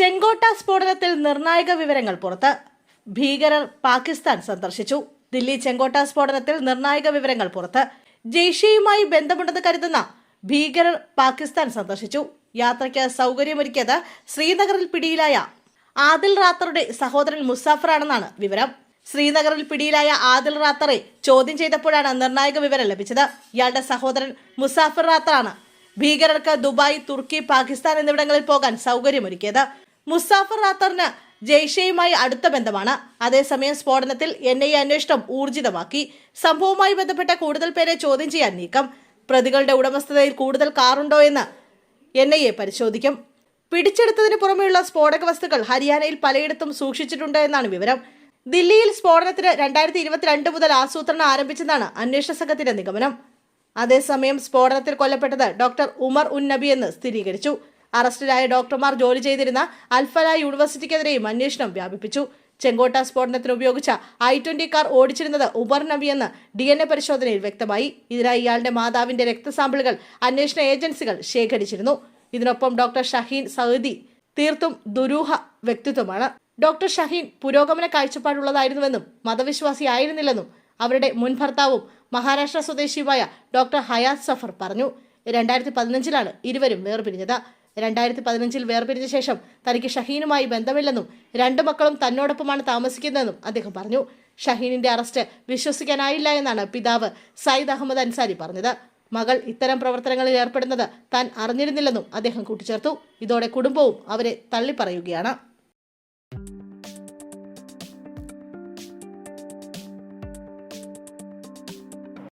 ചെങ്കോട്ട സ്ഫോടനത്തിൽ നിർണായക വിവരങ്ങൾ പുറത്ത്. ഭീകരർ പാകിസ്ഥാൻ സന്ദർശിച്ചു. ദില്ലി ചെങ്കോട്ട സ്ഫോടനത്തിൽ നിർണായക വിവരങ്ങൾ പുറത്ത്. ജെയ്ഷെയുമായി ബന്ധമുണ്ടെന്ന് കരുതുന്ന ഭീകരർ പാകിസ്ഥാൻ സന്ദർശിച്ചു. യാത്രയ്ക്ക് സൗകര്യമൊരുക്കിയത് ശ്രീനഗറിൽ പിടിയിലായ ആദിൽ റാത്തറുടെ സഹോദരൻ മുസാഫറാണെന്നാണ് വിവരം. ശ്രീനഗറിൽ പിടിയിലായ ആദിൽ റാത്തറെ ചോദ്യം ചെയ്തപ്പോഴാണ് നിർണായക വിവരം ലഭിച്ചത്. ഇയാളുടെ സഹോദരൻ മുസാഫർ റാത്തറാണ് ഭീകരർക്ക് ദുബായ് തുർക്കി പാകിസ്ഥാൻ എന്നിവിടങ്ങളിൽ പോകാൻ സൗകര്യമൊരുക്കിയത്. മുസാഫർ റാത്തറിന് ജയ്ഷെയുമായി അടുത്ത ബന്ധമാണ്. അതേസമയം സ്ഫോടനത്തിൽ എൻ ഐ അന്വേഷണം ഊർജിതമാക്കി. സംഭവവുമായി ബന്ധപ്പെട്ട കൂടുതൽ പേരെ ചോദ്യം ചെയ്യാൻ നീക്കം. പ്രതികളുടെ ഉടമസ്ഥതയിൽ കൂടുതൽ കാറുണ്ടോ എന്ന് എൻ ഐ എ പരിശോധിക്കും. പിടിച്ചെടുത്തതിന് പുറമെയുള്ള സ്ഫോടക വസ്തുക്കൾ ഹരിയാനയിൽ പലയിടത്തും സൂക്ഷിച്ചിട്ടുണ്ട് എന്നാണ് വിവരം. ദില്ലിയിൽ സ്ഫോടനത്തിന് രണ്ടായിരത്തി ഇരുപത്തിരണ്ട് മുതൽ ആസൂത്രണം ആരംഭിച്ചെന്നാണ് അന്വേഷണ സംഘത്തിന്റെ നിഗമനം. അതേസമയം സ്ഫോടനത്തിൽ കൊല്ലപ്പെട്ടത് ഡോക്ടർ ഉമർ ഉൻ നബി എന്ന് സ്ഥിരീകരിച്ചു. അറസ്റ്റിലായ ഡോക്ടർമാർ ജോലി ചെയ്തിരുന്ന അൽഫല യൂണിവേഴ്സിറ്റിക്കെതിരെയും അന്വേഷണം വ്യാപിപ്പിച്ചു. ചെങ്കോട്ട സ്ഫോടനത്തിന് ഉപയോഗിച്ച ഐ ട്വന്റി കാർ ഓടിച്ചിരുന്നത് ഉബർ നബിയെന്ന് ഡി എൻ എ പരിശോധനയിൽ വ്യക്തമായി. ഇതിനായി ഇയാളുടെ മാതാവിന്റെ രക്തസാമ്പിളുകൾ അന്വേഷണ ഏജൻസികൾ ശേഖരിച്ചിരുന്നു. ഇതിനൊപ്പം ഡോക്ടർ ഷഹീൻ സൗദി തീർത്തും ദുരൂഹ വ്യക്തിത്വമാണ്. ഡോക്ടർ ഷഹീൻ പുരോഗമന കാഴ്ചപ്പാടുള്ളതായിരുന്നുവെന്നും മതവിശ്വാസി ആയിരുന്നില്ലെന്നും അവരുടെ മുൻ ഭർത്താവും മഹാരാഷ്ട്ര സ്വദേശിയുമായ ഡോക്ടർ ഹയാത്ത് സഫർ പറഞ്ഞു. രണ്ടായിരത്തി പതിനഞ്ചിലാണ് ഇരുവരും വേർപിരിഞ്ഞത്. രണ്ടായിരത്തി പതിനഞ്ചിൽ വേർപിരിഞ്ഞ ശേഷം തനിക്ക് ഷഹീനുമായി ബന്ധമില്ലെന്നും രണ്ടു മക്കളും തന്നോടൊപ്പമാണ് താമസിക്കുന്നതെന്നും അദ്ദേഹം പറഞ്ഞു. ഷഹീനിന്റെ അറസ്റ്റ് വിശ്വസിക്കാനായില്ല എന്നാണ് പിതാവ് സയ്യിദ് അഹമ്മദ് അൻസാരി പറഞ്ഞത്. മകൾ ഇത്തരം പ്രവർത്തനങ്ങളിൽ ഏർപ്പെടുന്നത് താൻ അറിഞ്ഞിരുന്നില്ലെന്നും അദ്ദേഹം കൂട്ടിച്ചേർത്തു. ഇതോടെ കുടുംബവും അവരെ തള്ളിപ്പറയുകയാണ്.